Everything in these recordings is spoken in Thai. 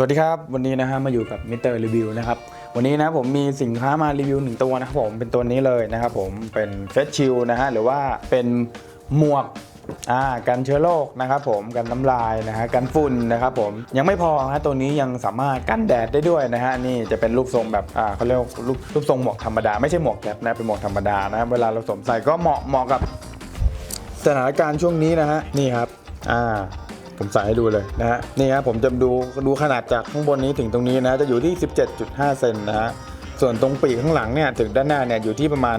สวัสดีครับ วันนี้นะฮะมาอยู่กับมิเตอร์รีวิวนะครับวันนี้นะผมมีสินค้ามารีวิวหนึ่งตัวนะครับผมเป็นตัวนี้เลยนะครับผมเป็นเฟสชิลนะฮะหรือว่าเป็นหมวกอ่ากันเชื้อโรคนะครับผมกันน้ำลายนะฮะกันฝุ่นนะครับผมยังไม่พอฮะตัวนี้ยังสามารถกันแดดได้ด้วยนะฮะนี่จะเป็นรูปทรงแบบอ่าเขาเรียกรูปรูปทรงหมวกธรรมดาไม่ใช่หมวกแก๊ปนะเป็นหมวกธรรมดานะเวลาเราสวมใส่ก็เหมาะเหมาะกับสถานการณ์ช่วงนี้นะฮะนี่ครับอ่า ผมใส่ให้ดูเลยนะฮะนี่ครับผมจะดูดูขนาดจากข้างบนนี้ถึงตรงนี้นะจะอยู่ที่ 17.5 เซนนะฮะส่วนตรงปีกข้างหลังเนี่ยถึงด้านหน้าเนี่ยอยู่ที่ประมาณ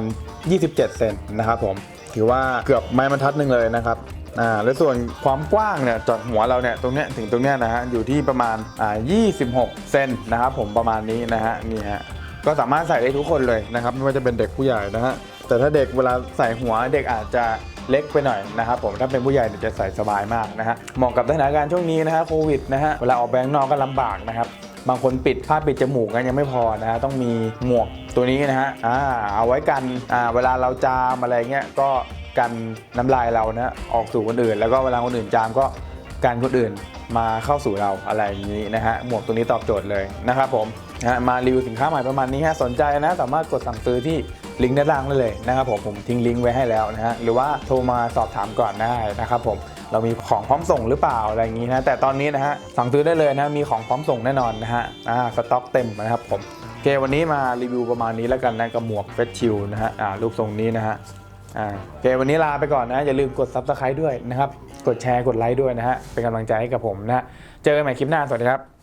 27 เซนนะครับผมถือว่าเกือบไม้บรรทัดหนึ่งเลยนะครับอ่าแล้วส่วนความกว้างเนี่ยจากหัวเราเนี่ยตรงเนี้ยถึงตรงเนี้ยนะฮะอยู่ที่ประมาณอ่า26 เซนนะครับผมประมาณนี้นะฮะนี่ฮะก็สามารถใส่ได้ทุกคนเลยนะครับไม่ว่าจะเป็นเด็กผู้ใหญ่นะฮะแต่ถ้าเด็กเวลาใส่หัวเด็กอาจจะ เล็กไปหน่อยนะครับผมถ้าเป็นผู้ใหญ่เนี่ยจะใส่สบายมากนะฮะเหมาะกับสถานการณ์ช่วงนี้นะฮะโควิดนะฮะเวลาออกแบงค์นอกก็ลำบากนะครับบางคนปิดผ้าปิดจมูกกันยังไม่พอนะฮะต้องมีหมวกตัวนี้นะฮะอ่าเอาไว้กันอ่าเวลาเราจามอะไรเงี้ยก็กันน้ำลายเรานะฮะออกสู่คนอื่น แล้วก็เวลาคนอื่นจามก็กันคนอื่นมาเข้าสู่เราอะไรอย่างนี้นะฮะหมวกตัวนี้ตอบโจทย์เลยนะครับผมนะฮะมารีวิวสินค้าใหม่ประมาณนี้ฮะสนใจนะ สามารถกดสั่งซื้อที่ ลิงก์ด้านล่างได้เลยนะครับผมผมทิ้งลิงก์ไว้ให้แล้วนะฮะหรือว่าโทรมาสอบถามก่อนได้นะครับผมเรามีของพร้อมส่งหรือเปล่าอะไรอย่างนี้นะแต่ตอนนี้นะฮะสั่งซื้อได้เลยนะมีของพร้อมส่งแน่นอนนะฮะอ่าสต็อกเต็มนะครับผมโอเควันนี้มารีวิวประมาณนี้แล้วกันนะกับหมวกเฟสชิลนะฮะอ่ารูปทรงนี้นะฮะอ่าโอเควันนี้ลาไปก่อนนะ อย่าลืมกด subscribe ด้วยนะครับ กดแชร์กดไลค์ด้วยนะฮะเป็นกำลังใจให้กับผมนะฮะเจอกันใหม่คลิปหน้าสวัสดีครับ